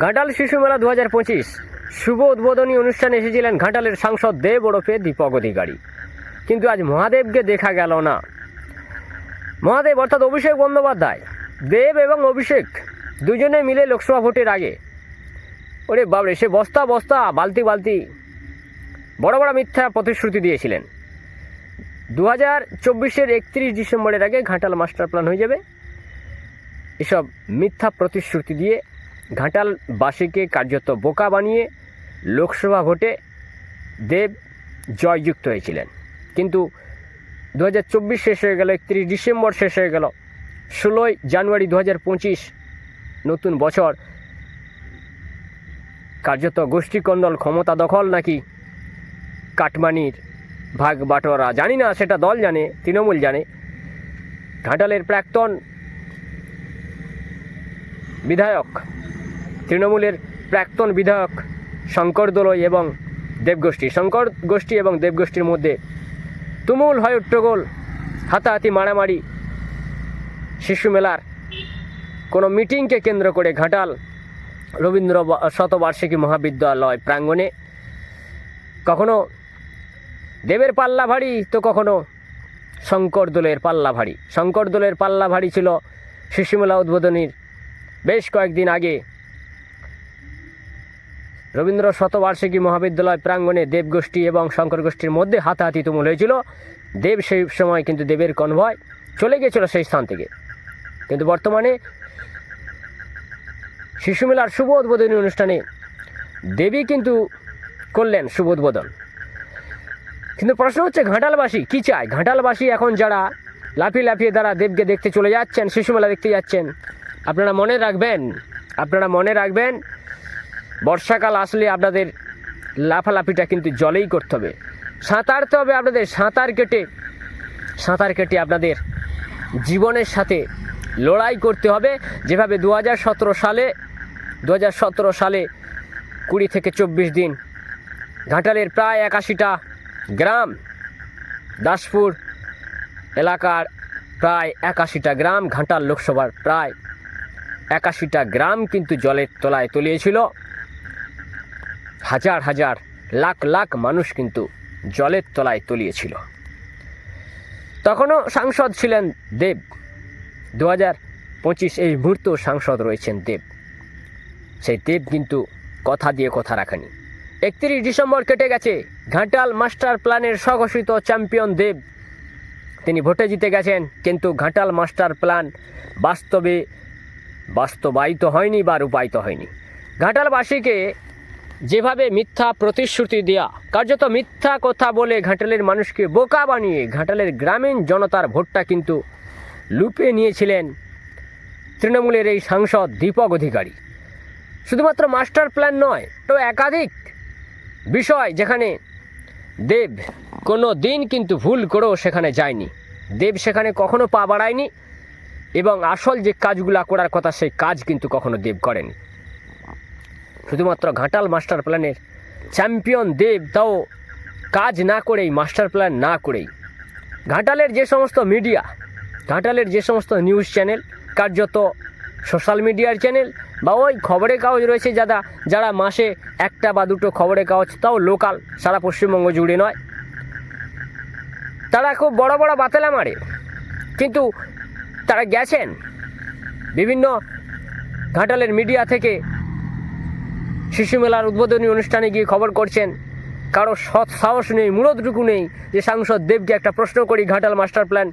ঘাটাল শিশু মেলা দু হাজার পঁচিশ শুভ উদ্বোধনী অনুষ্ঠানে এসেছিলেন ঘাটালের সাংসদ দেব ওরফে দীপক অধিকারী। কিন্তু আজ মহাদেবকে দেখা গেল না। মহাদেব অর্থাৎ অভিষেক বন্দ্যোপাধ্যায়, দেব এবং অভিষেক দুজনে মিলে লোকসভা ভোটের আগে। ওরে বাবরে সে বস্তা বস্তা, বালতি বালতি, বড় বড় মিথ্যা প্রতিশ্রুতি দিয়েছিলেন। দু হাজার চব্বিশের একত্রিশ ডিসেম্বরের আগে ঘাটাল মাস্টার প্ল্যান হয়ে যাবে। এসব মিথ্যা প্রতিশ্রুতি দিয়ে ঘাটালবাসীকে কার্যত বোকা বানিয়ে লোকসভা ভোটে দেব জয়যুক্ত হয়েছিলেন। কিন্তু দু হাজার চব্বিশ শেষ হয়ে গেল, একত্রিশ ডিসেম্বর শেষ হয়ে গেল, ষোলোই জানুয়ারি দু হাজার পঁচিশ, নতুন বছর। কার্যত গোষ্ঠীকন্দল ক্ষমতা দখল নাকি কাটমানির ভাগ বাটোয়ারা? জানি না, সেটা দল জানে, তৃণমূল জানে। ঘাটালের প্রাক্তন বিধায়ক তৃণমূলের প্রাক্তন বিধায়ক শঙ্কর দোলই এবং দেবগোষ্ঠী। শঙ্কর গোষ্ঠী এবং দেবগোষ্ঠীর মধ্যে তুমুল হয় উট্টগোল হাতাহাতি মারামারি, শিশু মেলার। কোনো মিটিংকে কেন্দ্র করে ঘাটাল রবীন্দ্র শতবার্ষিকী মহাবিদ্যালয় প্রাঙ্গণে। কখনো দেবের পাল্লা ভারী, তো কখনো শঙ্কর দোলের পাল্লা ভারী। শঙ্কর দোলের পাল্লা ভারী ছিল শিশুমেলা উদ্বোধনীর বেশ কয়েকদিন আগে। রবীন্দ্র শতবার্ষিকী মহাবিদ্যালয় প্রাঙ্গণে দেবগোষ্ঠী এবং শঙ্কর গোষ্ঠীর মধ্যে হাতাহাতি তুমুল হয়েছিল। দেব সেই সময় কিন্তু দেবের কনভয় চলে গিয়েছিল সেই স্থান থেকে। কিন্তু বর্তমানে শিশুমেলার শুভ উদ্বোধনী অনুষ্ঠানে দেবী কিন্তু করলেন শুভ উদ্বোধন। কিন্তু প্রশ্ন হচ্ছে, ঘাটালবাসী কী চায়? ঘাটালবাসী এখন যারা লাফিয়ে লাফিয়ে তারা দেবকে দেখতে চলে যাচ্ছেন শিশুমেলা দেখতে যাচ্ছেন, আপনারা মনে রাখবেন, আপনারা মনে রাখবেন বর্ষাকাল আসলে আপনাদের লাফালাফিটা কিন্তু জলেই করতে হবে। সাঁতারতে হবে আপনাদের সাঁতার কেটে সাঁতার কেটে আপনাদের জীবনের সাথে লড়াই করতে হবে। যেভাবে দু হাজার সতেরো সালে দু হাজার সতেরো সালে কুড়ি থেকে চব্বিশ দিন ঘাটালের প্রায় একাশিটা গ্রাম, দাসপুর এলাকার প্রায় একাশিটা গ্রাম, ঘাটাল লোকসভার প্রায় একাশিটা গ্রাম কিন্তু জলের তলায় তলিয়েছিল। হাজার হাজার, লাখ লাখ মানুষ কিন্তু জলের তলায় তলিয়েছিল। তখনও সাংসদ ছিলেন দেব। দু হাজার পঁচিশ এই মুহূর্তেও সাংসদ রয়েছেন দেব। সেই দেব কিন্তু কথা দিয়ে কথা রাখেনি। একত্রিশ ডিসেম্বর কেটে গেছে। ঘাটাল মাস্টার প্ল্যানের স্বঘোষিত চ্যাম্পিয়ন দেব। তিনি ভোটে জিতে গেছেন, কিন্তু ঘাটাল মাস্টার প্ল্যান বাস্তবে বাস্তবায়িত হয়নি বা রূপায়িত হয়নি। ঘাটালবাসীকে যেভাবে মিথ্যা প্রতিশ্রুতি দেওয়া কার্যত মিথ্যা কথা বলে ঘাটালের মানুষকে বোকা বানিয়ে ঘাটালের গ্রামীণ জনতার ভোটটা কিন্তু লুপে নিয়েছিলেন তৃণমূলের এই সাংসদ দীপক অধিকারী। শুধুমাত্র মাস্টার প্ল্যান নয়, তো একাধিক বিষয় যেখানে দেব কোনো দিন কিন্তু ভুল করেও সেখানে যায়নি। দেব সেখানে কখনো পা বাড়ায়নি এবং আসল যে কাজগুলো করার কথা, সেই কাজ কিন্তু কখনো দেব করেনি। শুধুমাত্র ঘাটাল মাস্টার প্ল্যানের চ্যাম্পিয়ন দেব তাও কাজ না করেই, মাস্টার প্ল্যান না করেই। ঘাটালের যে সমস্ত মিডিয়া, ঘাটালের যে সমস্ত নিউজ চ্যানেল, কার্যত সোশ্যাল মিডিয়ার চ্যানেল, বা ওই খবরের কাগজ রয়েছে যারা যারা মাসে একটা বা দুটো খবরের কাগজ, তাও লোকাল, সারা পশ্চিমবঙ্গ জুড়ে নয়। তারা খুব বড় বড় বাতেলা মারে, কিন্তু তারা গেছেন। বিভিন্ন ঘাটালের মিডিয়া থেকে শিশু মেলার উদ্বোধনী অনুষ্ঠানে গিয়ে খবর করছেন, কারও সৎ সাহস নেই মূলতটুকু নেই যে সাংসদ দেবকে একটা প্রশ্ন করি, ঘাটাল মাস্টার প্ল্যান।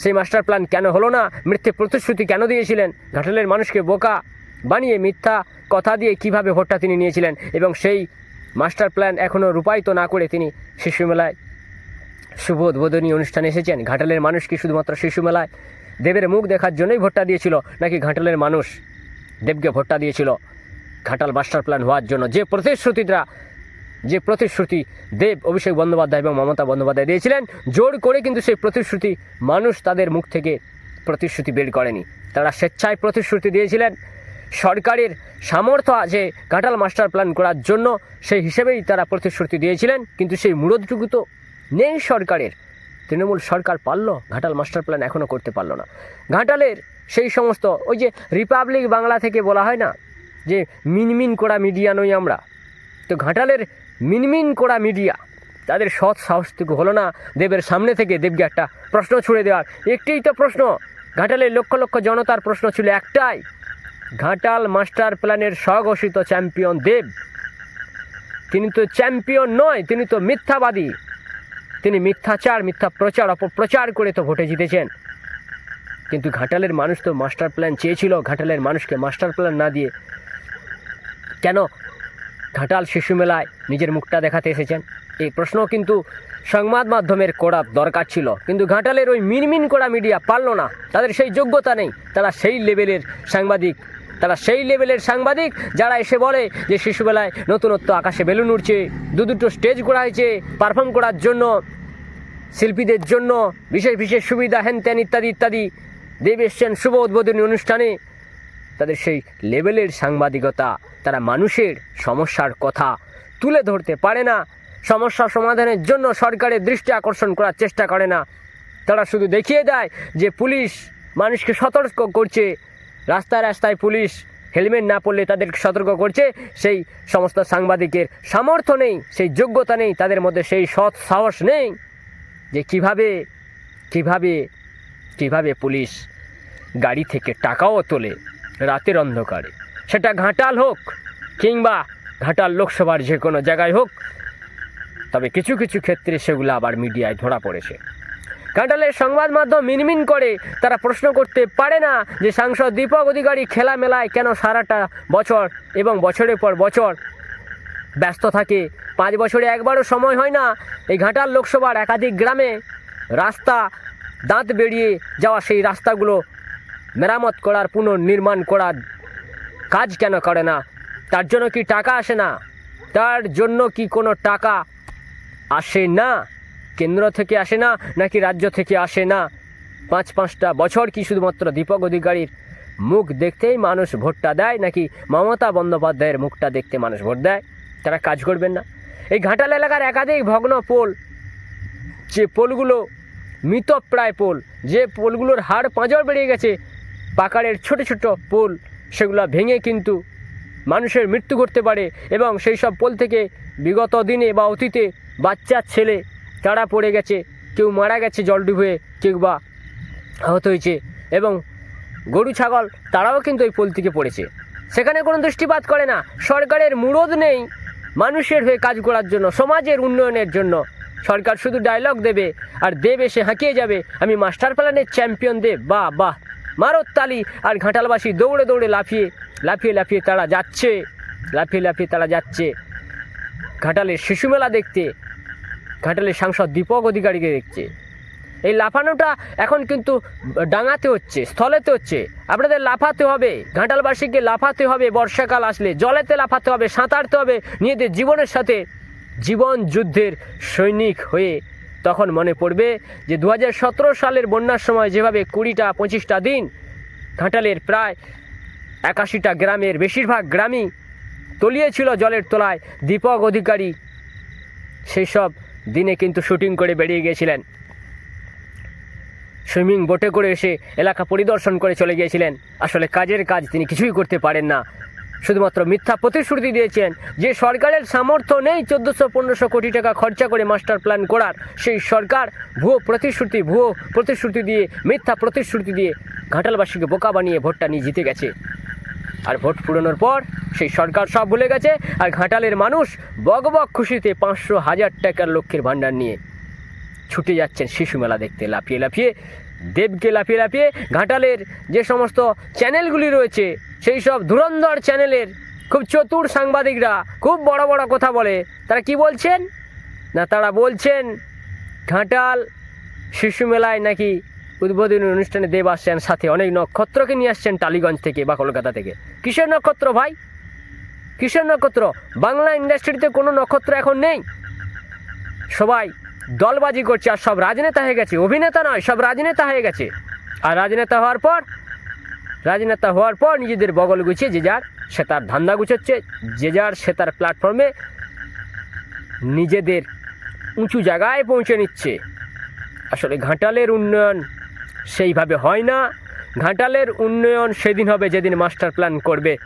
সেই মাস্টার প্ল্যান কেন হলো না? মিথ্যে প্রতিশ্রুতি কেন দিয়েছিলেন? ঘাটালের মানুষকে বোকা বানিয়ে মিথ্যা কথা দিয়ে কীভাবে ভোটটা তিনি নিয়েছিলেন? এবং সেই মাস্টার প্ল্যান এখনও রূপায়িত না করে তিনি শিশু মেলায় শুভ উদ্বোধনী অনুষ্ঠানে এসেছেন। ঘাটালের মানুষ কি শুধুমাত্র শিশু মেলায় দেবের মুখ দেখার জন্যই ভোটটা দিয়েছিল, নাকি ঘাটালের মানুষ দেবকে ভোটটা দিয়েছিল? ঘাটাল মাস্টার প্ল্যান হওয়ার জন্য যে প্রতিশ্রুতিটা, যে প্রতিশ্রুতি দেব অভিষেক বন্দ্যোপাধ্যায় এবং মমতা বন্দ্যোপাধ্যায় দিয়েছিলেন, জোর করে কিন্তু সেই প্রতিশ্রুতি মানুষ তাদের মুখ থেকে প্রতিশ্রুতি বের করেনি। তারা স্বেচ্ছায় প্রতিশ্রুতি দিয়েছিলেন। সরকারের সামর্থ্য আছে ঘাটাল মাস্টার প্ল্যান করার জন্য, সেই হিসেবেই তারা প্রতিশ্রুতি দিয়েছিলেন, কিন্তু সেই মূলটুকু তো নেই সরকারের। তৃণমূল সরকার পারল, ঘাটাল মাস্টার প্ল্যান এখনও করতে পারল না। ঘাটালের সেই সমস্ত ওই যে রিপাবলিক বাংলা থেকে বলা হয় না যে মিনমিন করা মিডিয়া নই আমরা। তো ঘাটালের মিনমিন করা মিডিয়া, তাদের সৎ সাহসটুকু হলো না দেবের সামনে থেকে দেবকে একটা প্রশ্ন ছুড়ে দেওয়ার। একটিই তো প্রশ্ন, ঘাটালের লক্ষ লক্ষ জনতার প্রশ্ন ছিল একটাই, ঘাটাল মাস্টার প্ল্যানের স্বঘোষিত চ্যাম্পিয়ন দেব। তিনি তো চ্যাম্পিয়ন নয়, তিনি তো মিথ্যাবাদী। তিনি মিথ্যাচার মিথ্যা প্রচার অপপ্রচার করে তো ভোটে জিতেছেন। কিন্তু ঘাটালের মানুষ তো মাস্টার প্ল্যান চেয়েছিল, ঘাটালের মানুষকে মাস্টার প্ল্যান না দিয়ে কেন ঘাটাল শিশু মেলায় নিজের মুখটা দেখাতে এসেছেন? এই প্রশ্ন কিন্তু সংবাদ মাধ্যমের করা দরকার ছিল। কিন্তু ঘাটালের ওই মিনমিন করা মিডিয়া পারল না। তাদের সেই যোগ্যতা নেই। তারা সেই লেভেলের সাংবাদিক। তারা সেই লেভেলের সাংবাদিক যারা এসে বলে যে শিশুবেলায় নতুনত্ব আকাশে বেলুন উঠছে দু দুটো স্টেজ করা হয়েছে পারফর্ম করার জন্য, শিল্পীদের জন্য, বিশেষ বিশেষ সুবিধা হ্যান ত্যান ইত্যাদি ইত্যাদি। দেব এসছেন শুভ উদ্বোধনী অনুষ্ঠানে। তাদের সেই লেভেলের সাংবাদিকতা, তারা মানুষের সমস্যার কথা তুলে ধরতে পারে না। সমস্যা সমাধানের জন্য সরকারের দৃষ্টি আকর্ষণ করার চেষ্টা করে না। তারা শুধু দেখিয়ে দেয় যে পুলিশ মানুষকে সতর্ক করছে। রাস্তায় রাস্তায় পুলিশ হেলমেট না পরলে তাদেরকে সতর্ক করছে। সেই সমস্ত সাংবাদিকের সামর্থ্য নেই, সেই যোগ্যতা নেই, তাদের মধ্যে সেই সৎ সাহস নেই যে কীভাবে কীভাবে কীভাবে পুলিশ গাড়ি থেকে টাকাও তোলে। রাতের অন্ধকারে। সেটা ঘাটাল হোক কিংবা ঘাটাল লোকসভার যে কোনো জায়গায় হোক, তবে কিছু কিছু ক্ষেত্রে সেগুলো আবার মিডিয়ায় ধরা পড়েছে। ঘাটালের সংবাদ মাধ্যম মিনমিন করে তারা প্রশ্ন করতে পারে না যে সাংসদ দীপক অধিকারী খেলা মেলায় কেন সারাটা বছর এবং বছরের পর বছর ব্যস্ত থাকে? পাঁচ বছরে একবারও সময় হয় না এই ঘাটাল লোকসভার একাধিক গ্রামে রাস্তা দাঁত বেরিয়ে যাওয়া সেই রাস্তাগুলো মেরামত করার পুনর্নির্মাণ করার কাজ কেন করে না? তার জন্য কি টাকা আসে না? তার জন্য কি কোনো টাকা আসে না? কেন্দ্র থেকে আসে না নাকি রাজ্য থেকে আসে না? পাঁচ পাঁচটা বছর কি শুধুমাত্র দীপক অধিকারীর মুখ দেখতেই মানুষ ভোটটা দেয় নাকি মমতা বন্দ্যোপাধ্যায়ের মুখটা দেখতে মানুষ ভোট দেয়? তারা কাজ করবেন না। এই ঘাটাল এলাকার একাধিক ভগ্ন পোল, যে পোলগুলো মৃতপ্রায় পোল, যে পোলগুলোর হাড় পাঁজর বেরিয়ে গেছে পাকাড়ের ছোট ছোট পোল, সেগুলো ভেঙে কিন্তু মানুষের মৃত্যু ঘটতে পারে এবং সেই সব পোল থেকে বিগত দিনে বা অতীতে বাচ্চার ছেলে তারা পড়ে গেছে, কেউ মারা গেছে জল ডুবে, কেউ বা আহত হয়েছে এবং গরু, ছাগল তারাও কিন্তু ওই পোল থেকে পড়েছে। সেখানে কোনো দৃষ্টিপাত করে না, সরকারের মুরদ নেই মানুষের হয়ে কাজ করার জন্য, সমাজের উন্নয়নের জন্য। সরকার শুধু ডায়লগ দেবে আর দেবে সে হাঁকিয়ে যাবে, আমি মাস্টার প্ল্যানের চ্যাম্পিয়ন দেব বা বাহ। মারত তালি আর ঘাটালবাসী দৌড়ে দৌড়ে লাফিয়ে লাফিয়ে লাফিয়ে তারা যাচ্ছে, লাফিয়ে লাফিয়ে তারা যাচ্ছে। ঘাটালের শিশু মেলা দেখতে, ঘাটালের সাংসদ দীপক অধিকারীকে দেখছে। এই লাফানোটা এখন কিন্তু ডাঙাতে হচ্ছে, স্থলেতে হচ্ছে। আপনাদের লাফাতে হবে, ঘাটালবাসীকে লাফাতে হবে, বর্ষাকাল আসলে, জলেতে লাফাতে হবে, সাঁতারতে হবে, নিজেদের জীবনের সাথে জীবন যুদ্ধের সৈনিক হয়ে তখন মনে পড়বে যে দু হাজার সতেরো সালের বন্যার সময় যেভাবে কুড়িটা, পঁচিশটা দিন, ঘাটালের প্রায় একাশিটা গ্রামের বেশিরভাগ গ্রামই তলিয়েছিল জলের তলায়। দীপক অধিকারী সেই সব দিনে কিন্তু শুটিং করে বেরিয়ে গিয়েছিলেন। সুইমিং বোটে করে এসে এলাকা পরিদর্শন করে চলে গিয়েছিলেন। আসলে কাজের কাজ তিনি কিছুই করতে পারেন না। শুধুমাত্র মিথ্যা প্রতিশ্রুতি দিয়েছেন। যে সরকারের সামর্থ্য নেই চোদ্দোশো পনেরোশো কোটি টাকা খরচা করে মাস্টার প্ল্যান করার, সেই সরকার ভুয়ো প্রতিশ্রুতি ভুয়ো প্রতিশ্রুতি দিয়ে, মিথ্যা প্রতিশ্রুতি দিয়ে ঘাটালবাসীকে বোকা বানিয়ে ভোটটা নিয়ে জিতে গেছে। আর ভোট পুরনোর পর সেই সরকার সব ভুলে গেছে, আর ঘাটালের মানুষ বক খুশিতে পাঁচশো হাজার টাকার লক্ষ্যের ভাণ্ডার নিয়ে ছুটে যাচ্ছেন শিশু মেলা দেখতে লাফিয়ে লাফিয়ে, দেবকে লাফিয়ে লাফিয়ে ঘাটালের যে সমস্ত চ্যানেলগুলি রয়েছে সেই সব ধুরন্ধর চ্যানেলের খুব চতুর সাংবাদিকরা খুব বড় বড় কথা বলে। তারা কি বলছেন? না, তারা বলছেন, ঘাটাল শিশু মেলায় নাকি উদ্বোধনী অনুষ্ঠানে দেব আসছেন, সাথে অনেক নক্ষত্রকে নিয়ে আসছেন টালিগঞ্জ থেকে বা কলকাতা থেকে। কিসের নক্ষত্র ভাই? কিসের নক্ষত্র? বাংলা ইন্ডাস্ট্রিতে কোনো নক্ষত্র এখন নেই? সবাই দলবাজি করছে আর সব রাজনেতা হয়ে গেছে। অভিনেতা নয়, সব রাজনেতা হয়ে গেছে। আর রাজনেতা হওয়ার পর রাজনেতা হওয়ার পর নিজেদের বগল গুছিয়ে যে যার সে তার ধান্দা গুছোচ্ছে, যে যার সে তার প্ল্যাটফর্মে নিজেদের উঁচু জায়গায় পৌঁছে নিচ্ছে। আসলে ঘাটালের উন্নয়ন সেইভাবে হয় না। ঘাটালের উন্নয়ন সেদিন হবে যেদিন মাস্টার প্ল্যান করবে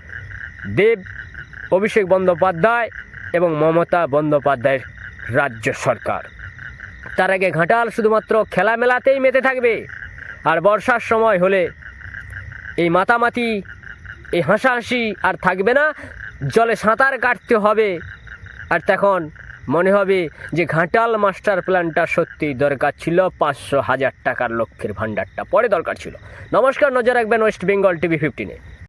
দেব, অভিষেক বন্দ্যোপাধ্যায় এবং মমতা বন্দ্যোপাধ্যায়ের রাজ্য সরকার। তার আগে ঘাটাল শুধুমাত্র খেলামেলাতেই মেতে থাকবে। আর বর্ষার সময় হলে এই মাতামাতি, এই হাসাহাসি আর থাকবে না। জলে সাঁতার কাটতে হবে। আর তখন মনে হবে যে ঘাটাল মাস্টার প্ল্যানটা সত্যি দরকার ছিল। পাঁচশো হাজার টাকার লক্ষ্যের ভাণ্ডারটা পরে দরকার ছিল। নমস্কার, নজর রাখবেন ওয়েস্ট বেঙ্গল টিভি ফিফটিনে